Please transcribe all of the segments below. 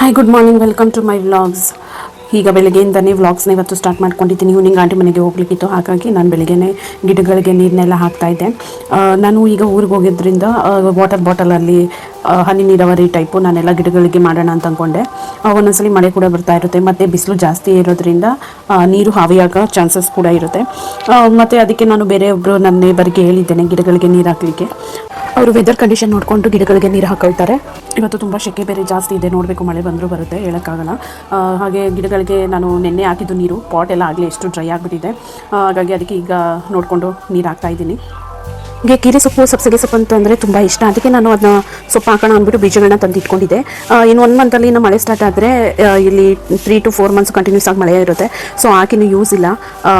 Hi good morning welcome to my vlogs ಈಗ ಬೆಳಗ್ಗೆಯಿಂದನೇ ವ್ಲಾಗ್ಸ್ನ ಇವತ್ತು ಸ್ಟಾರ್ಟ್ ಮಾಡ್ಕೊಂಡಿದ್ದೀನಿ. ಇವ್ನಿಂಗ್ ಆಂಟಿ ಮನೆಗೆ ಹೋಗ್ಲಿಕ್ಕಿತ್ತು. ಹಾಗಾಗಿ ನಾನು ಬೆಳಗ್ಗೆನೇ ಗಿಡಗಳಿಗೆ ನೀರನ್ನೆಲ್ಲ ಹಾಕ್ತಾ ಇದ್ದೆ. ನಾನು ಈಗ ಊರಿಗೆ ಹೋಗಿದ್ದರಿಂದ ವಾಟರ್ ಬಾಟಲಲ್ಲಿ ಹನಿ ನೀರಾವರಿ ಟೈಪು ನಾನೆಲ್ಲ ಗಿಡಗಳಿಗೆ ಮಾಡೋಣ ಅಂತ ಅಂದ್ಕೊಂಡೆ ಒಂದೊಂದ್ಸಲ ಮಳೆ ಕೂಡ ಬರ್ತಾ ಇರುತ್ತೆ, ಮತ್ತು ಬಿಸಿಲು ಜಾಸ್ತಿ ಇರೋದ್ರಿಂದ ನೀರು ಹಾವಿಯಾಗೋ ಚಾನ್ಸಸ್ ಕೂಡ ಇರುತ್ತೆ. ಮತ್ತು ಅದಕ್ಕೆ ನಾನು ಬೇರೆಯೊಬ್ಬರು ನನ್ನ ನೇಬರ್ಗೆ ಹೇಳಿದ್ದೇನೆ ಗಿಡಗಳಿಗೆ ನೀರು ಹಾಕಲಿಕ್ಕೆ. ಅವರು ವೆದರ್ ಕಂಡೀಷನ್ ನೋಡಿಕೊಂಡು ಗಿಡಗಳಿಗೆ ನೀರು ಹಾಕೊಳ್ತಾರೆ. ಇವತ್ತು ತುಂಬ ಶೆಕೆ ಬೇರೆ ಜಾಸ್ತಿ ಇದೆ, ನೋಡಬೇಕು ಮಳೆ ಬಂದರೂ ಬರುತ್ತೆ, ಹೇಳೋಕ್ಕಾಗಲ್ಲ. ಹಾಗೆ ಗಿಡಗಳಿಗೆ ನಾನು ನಿನ್ನೆ ಹಾಕಿದ್ದು ನೀರು ಪಾಟ್ ಎಲ್ಲ ಆಗಲಿ ಎಷ್ಟು ಡ್ರೈ ಆಗಿಬಿಟ್ಟಿದೆ. ಹಾಗಾಗಿ ಅದಕ್ಕೆ ಈಗ ನೋಡಿಕೊಂಡು ನೀರು ಹಾಕ್ತಾ ಇದ್ದೀನಿ. ಹೀಗೆ ಕೀರೆ ಸೊಪ್ಪು, ಸಬ್ಸಿಗೆ ಸೊಪ್ಪು ಅಂತಂದರೆ ತುಂಬ ಇಷ್ಟ. ಅದಕ್ಕೆ ನಾನು ಅದನ್ನ ಸೊಪ್ಪು ಹಾಕೋಣ ಅಂದ್ಬಿಟ್ಟು ಬೀಜಗಳನ್ನ ತಂದು ಇಟ್ಕೊಂಡಿದ್ದೆ ಇನ್ನು ಒನ್ ಮಂತಲ್ಲಿ ಇನ್ನು ಮಳೆ ಸ್ಟಾರ್ಟ್ ಆದರೆ ಇಲ್ಲಿ three to four months continuous ಆಗಿ ಮಳೆ ಇರುತ್ತೆ. ಸೊ ಹಾಕಿನೂ ಯೂಸ್ ಇಲ್ಲ.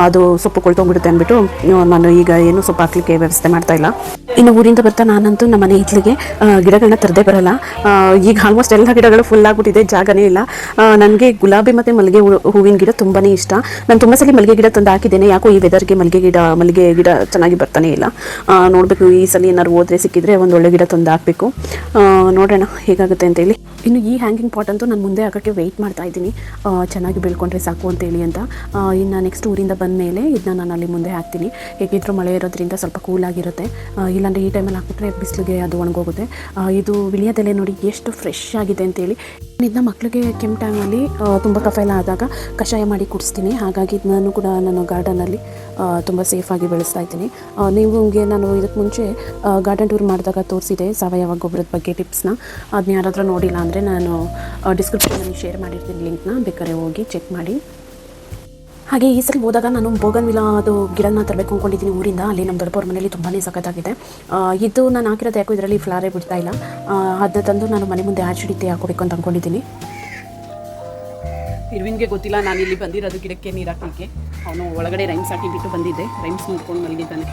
ಅದು ಸೊಪ್ಪು ಕೊಳ್ತೋಗ್ಬಿಡುತ್ತೆ ಅಂದ್ಬಿಟ್ಟು ನಾನು ಈಗ ಏನು ಸೊಪ್ಪು ಹಾಕ್ಲಿಕ್ಕೆ ವ್ಯವಸ್ಥೆ ಮಾಡ್ತಾ ಇಲ್ಲ. ಇನ್ನು ಊರಿಂದ ಬರ್ತಾ ನಾನಂತೂ ನಮ್ಮ ಮನೆ ಹಿತ್ಲಿಗೆ ಗಿಡಗಳನ್ನ ತರದೇ ಬರಲ್ಲ. ಈಗ ಆಲ್ಮೋಸ್ಟ್ ಎಲ್ಲ ಗಿಡಗಳು ಫುಲ್ ಆಗ್ಬಿಟ್ಟಿದೆ, ಜಾಗನೇ ಇಲ್ಲ. ನನಗೆ ಗುಲಾಬಿ ಮತ್ತು ಮಲ್ಲಿಗೆ ಹೂವಿನ ಗಿಡ ತುಂಬಾ ಇಷ್ಟ. ನಾನು ತುಂಬ ಸಲ ಮಲ್ಲಿಗೆ ಗಿಡ ತಂದು ಹಾಕಿದ್ದೇನೆ. ಯಾಕೋ ಈ ವೆದರ್ಗೆ ಮಲ್ಲಿಗೆ ಗಿಡ ಮಲ್ಲಿಗೆ ಗಿಡ ಚೆನ್ನಾಗಿ ಬರ್ತಾನೆ ಇಲ್ಲ. ನೋಡಬೇಕು ಈ ಸಲ ಏನಾದ್ರು ಹೋದ್ರೆ ಸಿಕ್ಕಿದ್ರೆ ಒಂದು ಒಳ್ಳೆ ಗಿಡ ತಂದು ಹಾಕಬೇಕು. ನೋಡೋಣ ಹೇಗಾಗುತ್ತೆ ಅಂತೇಳಿ. ಇನ್ನು ಈ ಹ್ಯಾಂಗಿಂಗ್ ಪಾಟ್ ಅಂತೂ ನಾನು ಮುಂದೆ ಹಾಕೋಕ್ಕೆ ವೆಯ್ಟ್ ಮಾಡ್ತಾ ಇದ್ದೀನಿ. ಚೆನ್ನಾಗಿ ಬೆಳ್ಕೊಂಡ್ರೆ ಸಾಕು ಅಂತೇಳಿ ಅಂತ. ಇನ್ನು ನೆಕ್ಸ್ಟ್ ಊರಿಂದ ಬಂದ ಮೇಲೆ ಇದನ್ನ ನಾನು ಅಲ್ಲಿ ಮುಂದೆ ಹಾಕ್ತೀನಿ. ಹೇಗಿದ್ರೂ ಮಳೆ ಇರೋದ್ರಿಂದ ಸ್ವಲ್ಪ ಕೂಲ್ ಆಗಿರುತ್ತೆ. ಆ, ಇಲ್ಲಾಂದ್ರೆ ಈ ಟೈಮಲ್ಲಿ ಹಾಕಿಬಿಟ್ರೆ ಬಿಸಿಲಿಗೆ ಅದು ಒಣಗೋಗುತ್ತೆ. ಇದು ವಿಳಿಯದೆಲೆ ನೋಡಿ ಎಷ್ಟು ಫ್ರೆಶ್ ಆಗಿದೆ ಅಂತೇಳಿ. ಇದನ್ನ ಮಕ್ಕಳಿಗೆ ಕೆಮ್ಮು ಟೈಮಲ್ಲಿ ತುಂಬ ಕಫ ಎಲ್ಲ ಆದಾಗ ಕಷಾಯ ಮಾಡಿ ಕುಡಿಸ್ತೀನಿ. ಹಾಗಾಗಿ ನಾನು ಕೂಡ ನಾನು ಗಾರ್ಡನಲ್ಲಿ ತುಂಬ ಸೇಫಾಗಿ ಬೆಳೆಸ್ತಾ ಇದ್ದೀನಿ. ನಿಮಗೆ ನಾನು ಇದಕ್ಕೆ ಮುಂಚೆ ಗಾರ್ಡನ್ ಟೂರ್ ಮಾಡಿದಾಗ ತೋರಿಸಿದೆ ಸಾವಯವ ಗೊಬ್ಬರದ ಬಗ್ಗೆ ಟಿಪ್ಸ್ನ ಅದನ್ನ ಯಾರಾದರೂ ನೋಡಿಲ್ಲ ಅಂದರೆ ನಾನು ಡಿಸ್ಕ್ರಿಪ್ಷನಲ್ಲಿ ಶೇರ್ ಮಾಡಿರ್ತೀನಿ ಲಿಂಕ್ನ ಬೇಕಾದ್ರೆ ಹೋಗಿ ಚೆಕ್ ಮಾಡಿ. ಹಾಗೆ ಈ ಸಲ ಹೋದಾಗ ನಾನು ಬೋಗನ್ ವಿಲಾ ಅದು ಗಿಡನ ತರಬೇಕು ಅಂದ್ಕೊಂಡಿದ್ದೀನಿ ಊರಿಂದ. ಅಲ್ಲಿ ನಮ್ಮ ದೊಡ್ಡಪ್ಪವ್ರ ಮನೆಯಲ್ಲಿ ತುಂಬಾ ಸಖತ್ತಾಗಿದೆ. ಇದು ನಾನು ಹಾಕಿರೋದು ಯಾಕೋ ಇದರಲ್ಲಿ ಫ್ಲಾರೇ ಬಿಡ್ತಾ ಇಲ್ಲ. ಅದನ್ನ ತಂದು ನಾನು ಮನೆ ಮುಂದೆ ಆಚಿಡಿತೆ ಹಾಕೋಬೇಕು ಅಂತ ಅಂದ್ಕೊಂಡಿದ್ದೀನಿ ಇರ್ವಿನ್ಗೆ ಗೊತ್ತಿಲ್ಲ ನಾನು ಇಲ್ಲಿ ಬಂದಿರೋದು ಗಿಡಕ್ಕೆ ನೀರು ಹಾಕಲಿಕ್ಕೆ. ಅವನು ಒಳಗಡೆ ರೈಮ್ಸ್ ಹಾಕಿ ಬಿಟ್ಟು ಬಂದಿದ್ದೆ. ರೈಮ್ಸ್ ನೋಡ್ಕೊಂಡು ಮಲಗಿದ್ದಾನೆ.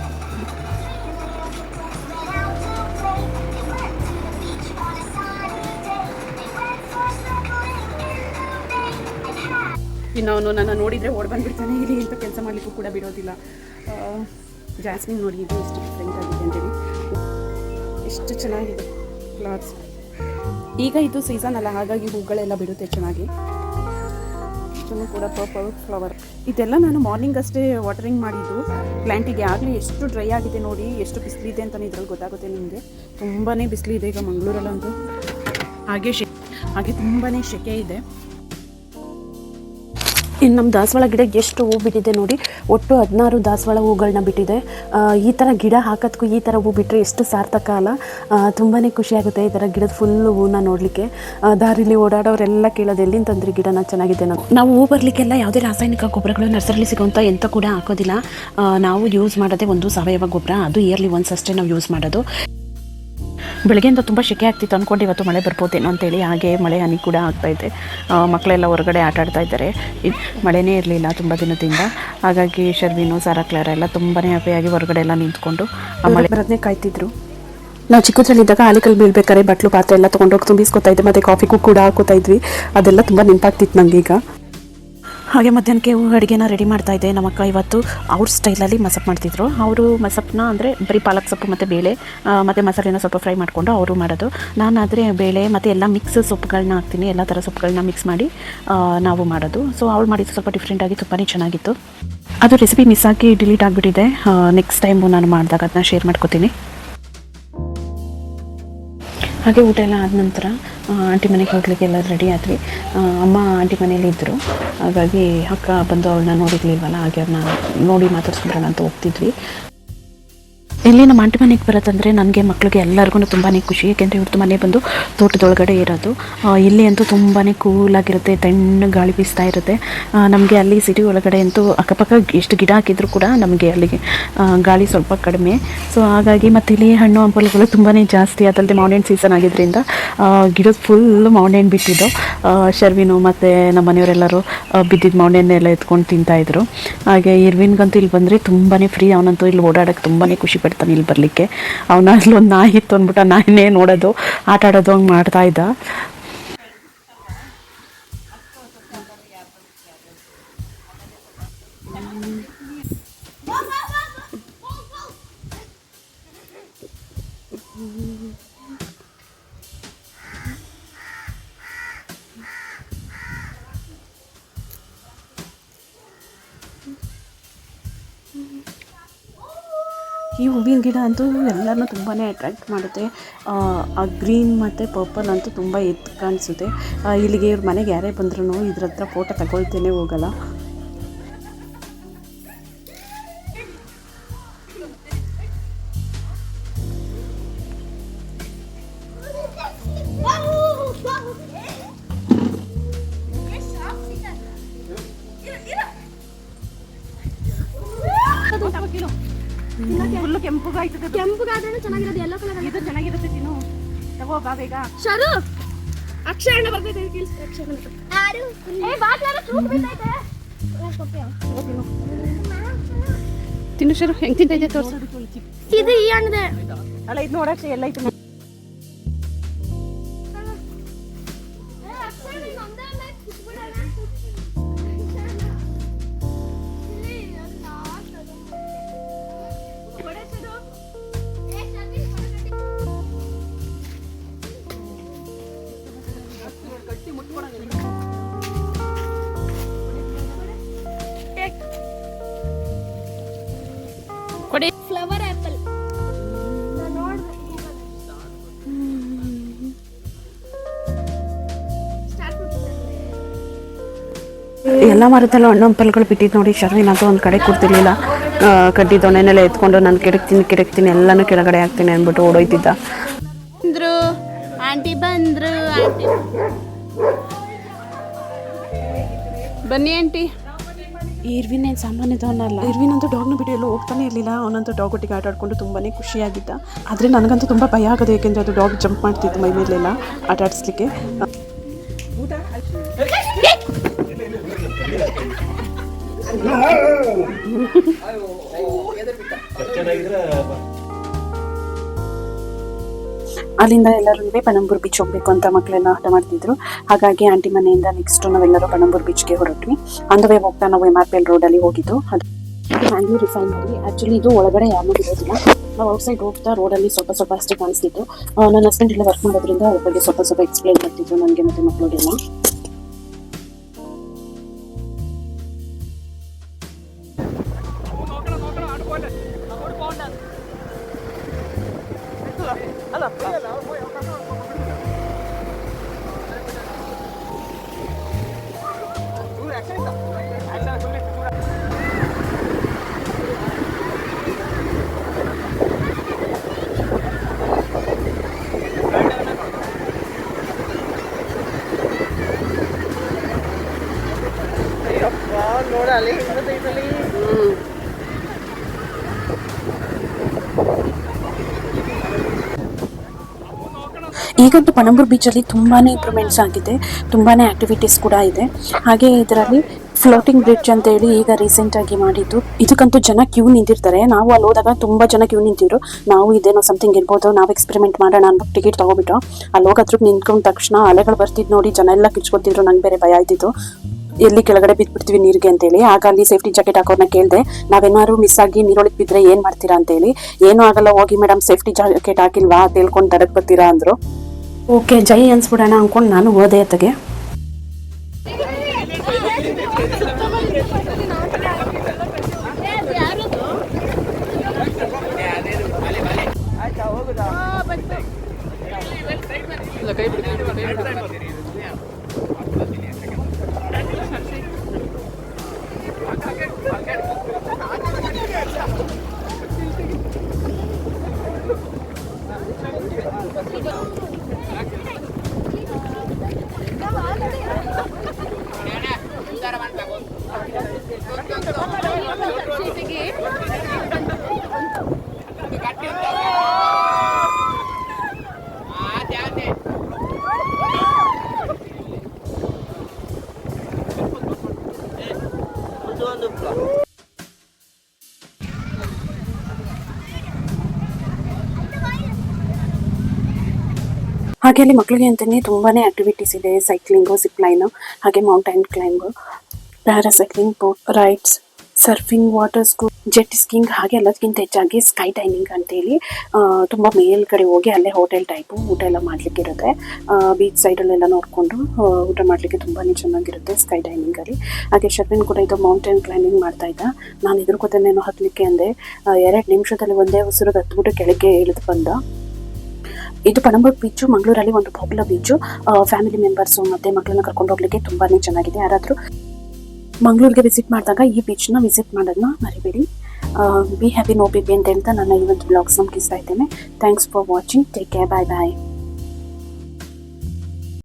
ಇನ್ನು ಅವನು ನನ್ನ ನೋಡಿದರೆ ಓಡ್ ಬಂದ್ಬಿಡ್ತಾನೆ. ಇಲ್ಲಿ ಅಂತ ಕೆಲಸ ಮಾಡಲಿಕ್ಕೂ ಕೂಡ ಬಿಡೋದಿಲ್ಲ. ಜಾಸ್ಮಿನ್ ನೋಡಿ, ಇದು ಎಷ್ಟು ಡಿಫ್ರೆಂಟ್ ಆಗಿದೆ ಅಂತೇಳಿ. ಎಷ್ಟು ಚೆನ್ನಾಗಿದೆ ಫ್ಲವರ್ಸ್ ಈಗ ಇದು ಸೀಸನ್ ಅಲ್ಲ, ಹಾಗಾಗಿ ಹೂಗಳೆಲ್ಲ ಬಿಡುತ್ತೆ ಚೆನ್ನಾಗಿ. ಇದನ್ನು ಕೂಡ ಪರ್ಪಲ್ ಫ್ಲವರ್ ಇದೆಲ್ಲ ನಾನು ಮಾರ್ನಿಂಗ್ ಅಷ್ಟೇ ವಾಟರಿಂಗ್ ಮಾಡಿದ್ದು. ಪ್ಲ್ಯಾಂಟಿಗೆ ಆಗಲಿ, ಎಷ್ಟು ಡ್ರೈ ಆಗಿದೆ ನೋಡಿ, ಎಷ್ಟು ಬಿಸಿಲಿದೆ ಅಂತಲೇ ಇದ್ರಲ್ಲಿ ಗೊತ್ತಾಗುತ್ತೆ ನಿಮಗೆ. ತುಂಬಾ ಬಿಸಿಲಿದೆ ಈಗ ಮಂಗಳೂರಲ್ಲಂತೂ. ಹಾಗೆ ಶೆ ಹಾಗೆ ತುಂಬಾ ಶೆಕೆ ಇದೆ. ಇನ್ನು ನಮ್ಮ ದಾಸವಾಳ ಗಿಡ ಎಷ್ಟು ಹೂ ಬಿಟ್ಟಿದೆ ನೋಡಿ, ಒಟ್ಟು ಹದಿನಾರು ದಾಸವಾಳ ಹೂಗಳನ್ನ ಬಿಟ್ಟಿದೆ. ಈ ಥರ ಗಿಡ ಹಾಕೋದಕ್ಕೂ ಈ ಥರ ಹೂ ಬಿಟ್ಟರೆ ಎಷ್ಟು ಸಾರ್ಥಕ ಅಲ್ಲ. ತುಂಬಾ ಖುಷಿಯಾಗುತ್ತೆ ಈ ಥರ ಗಿಡದ ಫುಲ್ ಹೂನ ನೋಡಲಿಕ್ಕೆ. ದಾರಿಲಿ ಓಡಾಡೋರೆಲ್ಲ ಕೇಳೋದು ಎಲ್ಲಿಂದ ತಂದ್ರಿ ಗಿಡನ ಚೆನ್ನಾಗಿದೆ ನಾವು ನಾವು ಹೂ ಬರಲಿಕ್ಕೆಲ್ಲ ಯಾವುದೇ ರಾಸಾಯನಿಕ ಗೊಬ್ಬರಗಳು ನರ್ಸರಿಲಿ ಸಿಗುವಂಥ ಎಂಥ ಕೂಡ ಹಾಕೋದಿಲ್ಲ. ನಾವು ಯೂಸ್ ಮಾಡೋದೇ ಒಂದು ಸಾವಯವ ಗೊಬ್ಬರ, ಅದು ಇಯರ್ಲಿ ಒನ್ಸ್ ಅಷ್ಟೇ ನಾವು ಯೂಸ್ ಮಾಡೋದು. ಬೆಳಗ್ಗೆಯಿಂದ ತುಂಬ ಶೆಕೆ ಆಗ್ತಿತ್ತು ಅಂದ್ಕೊಂಡು ಇವತ್ತು ಮಳೆ ಬರ್ಬೋದೇನೋ ಅಂತೇಳಿ. ಹಾಗೆ ಮಳೆ ಹನಿ ಕೂಡ ಆಗ್ತಾಯಿದೆ ಮಕ್ಕಳೆಲ್ಲ ಹೊರಗಡೆ ಆಟ ಆಡ್ತಾ ಇದ್ದಾರೆ. ಇದ್- ಮಳೆನೇ ಇರಲಿಲ್ಲ ತುಂಬ ದಿನದಿಂದ. ಹಾಗಾಗಿ ಶರ್ವಿನು ಸಾರಾ ಕ್ಲಾರ ಎಲ್ಲ ತುಂಬಾ ಹ್ಯಾಪಿಯಾಗಿ ಹೊರಗಡೆ ಎಲ್ಲ ನಿಂತ್ಕೊಂಡು ಆ ಮಳೆ ಬರೋದನ್ನೇ ಕಾಯ್ತಿದ್ರು. ನಾವು ಚಿಕ್ಕದ್ರಲ್ಲಿದ್ದಾಗ ಆಲಿಕಲ್ ಬೀಳ್ಬೇಕಾದ್ರೆ ಬಟ್ಲು ಪಾತ್ರೆ ಎಲ್ಲ ತೊಗೊಂಡೋಗಿ ತುಂಬಿಸ್ಕೊತಾ ಇದ್ದೆ. ಮತ್ತು ಕಾಫಿಗೂ ಕೂಡ ಹಾಕೋತಾ ಇದ್ವಿ. ಅದೆಲ್ಲ ತುಂಬ ನೆನಪಾಗ್ತಿತ್ತು ನನಗೆ ಈಗ ಹಾಗೆ ಮಧ್ಯಾಹ್ನಕ್ಕೆ ಅಡುಗೆನ ರೆಡಿ ಮಾಡ್ತಾ ಇದ್ದೆ. ನಮ್ಮ ಅಕ್ಕ ಇವತ್ತು ಅವ್ರ ಸ್ಟೈಲಲ್ಲಿ ಮಸಪ್ ಮಾಡ್ತಿದ್ರು. ಅವರು ಮಸಪ್ನ ಅಂದರೆ ಬರೀ ಪಾಲಕ್ ಸೊಪ್ಪು ಮತ್ತು ಬೇಳೆ ಮತ್ತು ಮಸಾಲೆನ ಸ್ವಲ್ಪ ಫ್ರೈ ಮಾಡಿಕೊಂಡು ಅವರು ಮಾಡೋದು. ನಾನಾದರೆ ಬೇಳೆ ಮತ್ತು ಎಲ್ಲ ಮಿಕ್ಸ್ ಸೊಪ್ಪುಗಳನ್ನ ಹಾಕ್ತೀನಿ. ಎಲ್ಲ ಥರ ಸೊಪ್ಪುಗಳನ್ನ ಮಿಕ್ಸ್ ಮಾಡಿ ನಾವು ಮಾಡೋದು. ಸೊ ಅವಳು ಮಾಡಿದ್ದು ಸ್ವಲ್ಪ ಡಿಫ್ರೆಂಟಾಗಿ ತುಂಬಾ ಚೆನ್ನಾಗಿತ್ತು. ಅದು ರೆಸಿಪಿ ಮಿಸ್ ಆಗಿ ಡಿಲೀಟ್ ಆಗಿಬಿಟ್ಟಿದೆ. ನೆಕ್ಸ್ಟ್ ಟೈಮು ನಾನು ಮಾಡಿದಾಗ ಅದನ್ನ ಶೇರ್ ಮಾಡ್ಕೋತೀನಿ. ಹಾಗೆ ಊಟ ಎಲ್ಲ ಆದ ನಂತರ ಆಂಟಿ ಮನೆಗೆ ಹೋಗ್ಲಿಕ್ಕೆ ಎಲ್ಲ ರೆಡಿ ಆದ್ವಿ. ಅಮ್ಮ ಆಂಟಿ ಮನೇಲಿ ಇದ್ದರು ಹಾಗಾಗಿ ಅಕ್ಕ ಬಂದು ಅವಳನ್ನ ನೋಡಿರ್ಲಿಲ್ವಲ್ಲ, ಹಾಗೆ ಅವ್ರನ್ನ ನೋಡಿ ಮಾತಾಡ್ಸ್ಕೊಂಡ್ರಲ್ಲ ಅಂತ ಹೋಗ್ತಿದ್ವಿ ಇಲ್ಲಿ ನಮ್ಮ ಆಂಟಿ ಮನೆಗೆ ಬರೋದಂದರೆ ನನಗೆ ಮಕ್ಕಳಿಗೆ ಎಲ್ಲರಿಗೂ ತುಂಬಾ ಖುಷಿ. ಏಕೆಂದರೆ ಇವ್ರದ್ದು ಮನೆ ಬಂದು ತೋಟದೊಳಗಡೆ ಇರೋದು. ಇಲ್ಲಿ ಅಂತೂ ತುಂಬಾ ಕೂಲಾಗಿರುತ್ತೆ ತಣ್ಣ ಗಾಳಿ ಬೀಸ್ತಾ ಇರುತ್ತೆ. ನಮಗೆ ಅಲ್ಲಿ ಸಿಟಿ ಒಳಗಡೆ ಅಂತೂ ಅಕ್ಕಪಕ್ಕ ಎಷ್ಟು ಗಿಡ ಹಾಕಿದ್ರು ಕೂಡ ನಮಗೆ ಅಲ್ಲಿಗೆ ಗಾಳಿ ಸ್ವಲ್ಪ ಕಡಿಮೆ. ಸೊ ಹಾಗಾಗಿ ಮತ್ತು ಇಲ್ಲಿ ಹಣ್ಣು ಹಂಪಲುಗಳು ತುಂಬಾ ಜಾಸ್ತಿ ಅದಲ್ಲದೆ ಮಾವಿನ ಸೀಸನ್ ಆಗಿದ್ದರಿಂದ ಗಿಡದ ಫುಲ್ ಮಾವಿನ ಬಿಟ್ಟಿದ್ದು. ಶರ್ವಿನು ಮತ್ತು ನಮ್ಮ ಮನೆಯವರೆಲ್ಲರೂ ಬಿದ್ದಿದ್ದ ಮಾವಿನೆಲ್ಲ ಎತ್ಕೊಂಡು ತಿಂತಾಯಿದ್ರು ಹಾಗೆ ಇರ್ವಿನ್ಗಂತೂ ಇಲ್ಲಿ ಬಂದರೆ ತುಂಬಾ ಫ್ರೀ ಅವನಂತೂ ಇಲ್ಲಿ ಓಡಾಡೋಕ್ಕೆ ತುಂಬಾ ಖುಷಿ ಪಡ್ತಾನೆ ಇಲ್ಲಿ ಬರಲಿಕ್ಕೆ. ಅವನ ಅಲ್ಲೊಂದು ನಾಯಿ ಇತ್ತು ಅಂದ್ಬಿಟ್ಟು ನಾಯಿನೇ ನೋಡೋದು. ಆಟ ಆಡೋದು ಹಂಗೆ ಮಾಡ್ತಾ ಇದ್ದ. ಈ ಹೂವಿನ ಗಿಡ ಅಂತೂ ಎಲ್ಲರನ್ನೂ ತುಂಬಾ ಅಟ್ರ್ಯಾಕ್ಟ್ ಮಾಡುತ್ತೆ. ಆ, ಗ್ರೀನ್ ಮತ್ತು ಪರ್ಪಲ್ ಅಂತೂ ತುಂಬ ಎತ್ತು ಕಾಣಿಸುತ್ತೆ. ಇಲ್ಲಿಗೆ ಇವ್ರ ಮನೆಗೆ ಯಾರೇ ಬಂದ್ರೂ ಇದ್ರ ಹತ್ರ ಫೋಟೋ ತಗೊಳ್ತೇನೆ ಹೋಗಲ್ಲ. ಫುಲ್ಲು ಕೆಂಪುಗಾಯ್ತದೆ ಕೆಂಪುಗಾದ್ರೆ ಚೆನ್ನಾಗಿರೋದು ಎಲ್ಲೋ ಕಲರ್ ಇದು ಚೆನ್ನಾಗಿರುತ್ತೆ ತಿನ್ನು. ತಗೋ ಬಾ ಬೇಗ. ಶರು! ಅಕ್ಷರಣ ಬರ್ತೈತೆ ಏ ಬಾಟ್ಲಾರ ಫ್ರೂಟ್ ಬಿದ್ದೈತೆ. ತಿನ್ನು. ಶರು ಹೆಂಗೆ ತಿಂತೈತೆ ತೋರ್ಸು. ಇದು ಈ ಹಣ್ಣದೆ. ಅಲ್ಲ ಇದು ನೋಡಕ್ಕೆ ಎಲ್ಲ ಎಲ್ಲ ಮರದಲ್ಲೂ ಹಣ್ಣು ಹಂಪಲ್ಗಳು ಬಿಟ್ಟಿದ್ದು ನೋಡಿ ಶರ್ವಿನ ಅದು ಒಂದು ಕಡೆ ಕೂರ್ತಿರ್ಲಿಲ್ಲ. ಆ, ಕಡ್ಡಿ ದೊಣ್ಣೆನೆಲ್ಲ ಎತ್ಕೊಂಡು ನಾನು ಕೆಡಕ್ತೀನಿ ಕೆಡಕ್ತೀನಿ ಎಲ್ಲನೂ ಕೆಳಗಡೆ ಹಾಕ್ತೀನಿ ಅಂದ್ಬಿಟ್ಟು ಓಡೋಯ್ತಿದ್ದ. ಬಂದ್ರು ಆಂಟಿ ಬಂದ್ರು ಆಂಟಿ. ಬನ್ನಿ ಆಂಟಿ. ಇರ್ವಿನ್ ಏನು ಸಾಮಾನ್ಯದವನಲ್ಲ ಇರ್ವಿನ್ ಅಂತೂ ಡಾಗ್ನ ಬಿಟ್ಟು ಎಲ್ಲೂ ಹೋಗ್ತಾನೆ ಇರಲಿಲ್ಲ. ಅವನಂತೂ ಡಾಗ್ ಒಟ್ಟಿಗೆ ಆಟ ಆಡ್ಕೊಂಡು ತುಂಬಾ ಖುಷಿಯಾಗಿದ್ದ. ಆದರೆ ನನಗಂತೂ ತುಂಬ ಭಯ ಆಗೋದು ಏಕೆಂದರೆ ಅದು ಡಾಗ್ ಜಂಪ್ ಮಾಡ್ತಿತ್ತು ಮೈ ಮೇಲೆಲ್ಲ ಆಟ ಆಡಿಸ್ಲಿಕ್ಕೆ. ಅಲ್ಲಿಂದ ಎಲ್ಲರೂ ಪಣಂಬೂರ್ ಬೀಚ್ ಹೋಗ್ಬೇಕು ಅಂತ ಮಕ್ಕಳೆಲ್ಲ ಆಟ ಮಾಡ್ತಿದ್ರು. ಹಾಗಾಗಿ ಆಂಟಿ ಮನೆಯಿಂದ ನೆಕ್ಸ್ಟ್ ನಾವೆಲ್ಲರೂ ಪಣಂಬೂರ್ ಬೀಚ್ಗೆ ಹೊರಟ್ವಿ. ಅಂದವೇ ಹೋಗ್ತಾ ನಾವು ಎಂ ಆರ್ ಪಿ ಎಲ್ ರೋಡಲ್ಲಿ ಹೋಗಿದ್ದು. ಅದು ಮ್ಯಾಂಗ್ಳೂರ್ ರಿಫೈನರಿ ಆ್ಯಕ್ಚುಲಿ ಇದು ಒಳಗಡೆ ಯಾರು ಇರೋದಿಲ್ಲ. ನಾವು ಔಟ್ಸೈಡ್ ಹೋಗ್ತಾ ರೋಡಲ್ಲಿ ಸ್ವಲ್ಪ ಸ್ವಲ್ಪ ಅಷ್ಟೇ ಕಾಣಿಸ್ತಿತ್ತು. ನನ್ನ ಹಸ್ಬೆಂಡ್ ಎಲ್ಲ ವರ್ಕ್ ಮಾಡೋದ್ರಿಂದ ಅದ್ರ ಬಗ್ಗೆ ಸ್ವಲ್ಪ ಸ್ವಲ್ಪ ಎಕ್ಸ್ಪ್ಲೈನ್ ಮಾಡ್ತಿದ್ರು ನನಗೆ ಮತ್ತೆ ಮಕ್ಕಳಿಗೆಲ್ಲ 了。ಈಗಂತೂ ಪಣಂಬೂರ್ ಬೀಚಲ್ಲಿ ತುಂಬಾ ಇಂಪ್ರೂವ್ಮೆಂಟ್ಸ್ ಆಗಿದೆ. ತುಂಬಾ ಆಕ್ಟಿವಿಟೀಸ್ ಕೂಡ ಇದೆ. ಹಾಗೆ ಇದರಲ್ಲಿ ಫ್ಲೋಟಿಂಗ್ ಬ್ರಿಡ್ಜ್ ಅಂತ ಹೇಳಿ ಈಗ ರೀಸೆಂಟಾಗಿ ಮಾಡಿದ್ದು. ಇದಕ್ಕಂತೂ ಜನ ಕ್ಯೂ ನಿಂತಿರ್ತಾರೆ. ನಾವು ಅಲ್ಲಿ ಹೋದಾಗ ತುಂಬ ಜನ ಕ್ಯೂ ನಿಂತಿದ್ರು. ನಾವು ಇದೇನೋ ಸಮಥಿಂಗ್ ಇರ್ಬೋದು, ನಾವು ಎಕ್ಸ್ಪೆರಿಮೆಂಟ್ ಮಾಡೋಣ ಅನ್ಬಿಟ್ಟು ಟಿಕೆಟ್ ತೊಗೊಬಿಟ್ಟು ಅಲ್ಲಿ ಹೋಗಿ ಹತ್ರಕ್ಕೆ ನಿಂತ್ಕೊಂಡ ತಕ್ಷಣ ಅಲೆಗಳು ಬರ್ತಿದ್ ನೋಡಿ ಜನ ಎಲ್ಲ ಕಿಚ್ಕೊತಿದ್ರು. ನಂಗೆ ಬೇರೆ ಭಯ ಆಯ್ತಿತ್ತು. ಎಲ್ಲಿ ಕೆಳಗಡೆ ಬಿದ್ದ್ಬಿಡ್ತೀವಿ ನೀರಿಗೆ ಅಂತೇಳಿ ಆಗ ಅಲ್ಲಿ ಸೇಫ್ಟಿ ಜಾಕೆಟ್ ಹಾಕೋರ್ನ ಕೇಳಿದೆ ನಾವೇನಾದ್ರು ಮಿಸ್ ಆಗಿ ನೀರೊಳಗೆ ಬಿದ್ದರೆ ಏನು ಮಾಡ್ತೀರಾ? ಅಂತೇಳಿ ಏನೂ ಆಗಲ್ಲ, ಹೋಗಿ ಮೇಡಮ್ ಸೇಫ್ಟಿ ಜಾಕೆಟ್ ಹಾಕಿಲ್ವಾ? ಅಂತ ಹೇಳ್ಕೊಂಡು ತರಕ್ ಬರ್ತೀರಾ ಅಂದರು. ಓಕೆ ಜೈ ಅನ್ಸ್ಬಿಡೋಣ ಅಂದ್ಕೊಂಡು ನಾನು ಹೋದೆ ಅತ್ತಗೆ. ಒಂದು ಹಾಗೆ ಅಲ್ಲಿ ಮಕ್ಕಳಿಗೆ ಅಂತಲೇ ತುಂಬಾ ಆಕ್ಟಿವಿಟೀಸ್ ಇದೆ ಸೈಕ್ಲಿಂಗು ಸಿಪ್ಲೈನು ಹಾಗೆ mountain climb parasailing boat rides surfing water ski jet skiing ಹಾಗೆ ಎಲ್ಲದಕ್ಕಿಂತ ಹೆಚ್ಚಾಗಿ ಸ್ಕೈ ಡೈನಿಂಗ್ ಅಂತೇಳಿ ತುಂಬ ಮೇಲ್ಗಡೆ ಹೋಗಿ ಅಲ್ಲೇ ಹೋಟೆಲ್ ಟೈಪು ಊಟ ಎಲ್ಲ ಮಾಡ್ಲಿಕ್ಕೆ ಇರುತ್ತೆ ಬೀಚ್ ಸೈಡಲ್ಲೆಲ್ಲ ನೋಡಿಕೊಂಡು ಊಟ ಮಾಡಲಿಕ್ಕೆ ತುಂಬಾ ಚೆನ್ನಾಗಿರುತ್ತೆ ಸ್ಕೈ ಡೈನಿಂಗಲ್ಲಿ ಹಾಗೆ ಶರ್ವಿನ್ ಕೂಡ ಇದು ಮೌಂಟೇನ್ ಕ್ಲೈಂಬಿಂಗ್ ಮಾಡ್ತಾ ಇದ್ದ. ನಾನು ಇದ್ರ ಕೂತನೇನೋ ಹತ್ತಲಿಕ್ಕೆ ಅಂದೆ. ಎರಡು ನಿಮಿಷದಲ್ಲಿ ಒಂದೇ ಉಸಿರು ಹತ್ಬಿಟ್ಟು ಕೆಳಗೆ ಇಳಿದು ಬಂದ. ಇದು ಪಣಂಬೂರ್ ಬೀಚು, ಮಂಗಳೂರಲ್ಲಿ ಒಂದು ಪಾಪ್ಯುಲರ್ ಬೀಚು. ಫ್ಯಾಮಿಲಿ ಮೆಂಬರ್ಸು ಮತ್ತೆ ಮಕ್ಕಳನ್ನ ಕರ್ಕೊಂಡು ಹೋಗ್ಲಿಕ್ಕೆ ತುಂಬಾನೇ ಚೆನ್ನಾಗಿದೆ. ಯಾರಾದರೂ ಮಂಗಳೂರಿಗೆ ವಿಸಿಟ್ ಮಾಡಿದಾಗ ಈ ಬೀಚ್ನ ವಿಸಿಟ್ ಮಾಡೋದನ್ನ ಮರಿಬೇಡಿ. Be happy no B B ಅಂತ ಹೇಳ್ತಾ ನನ್ನ ಈ ಒಂದು ಮುಗಿಸ್ತಾ ಇದ್ದೇನೆ. Thanks for watching take care bye bye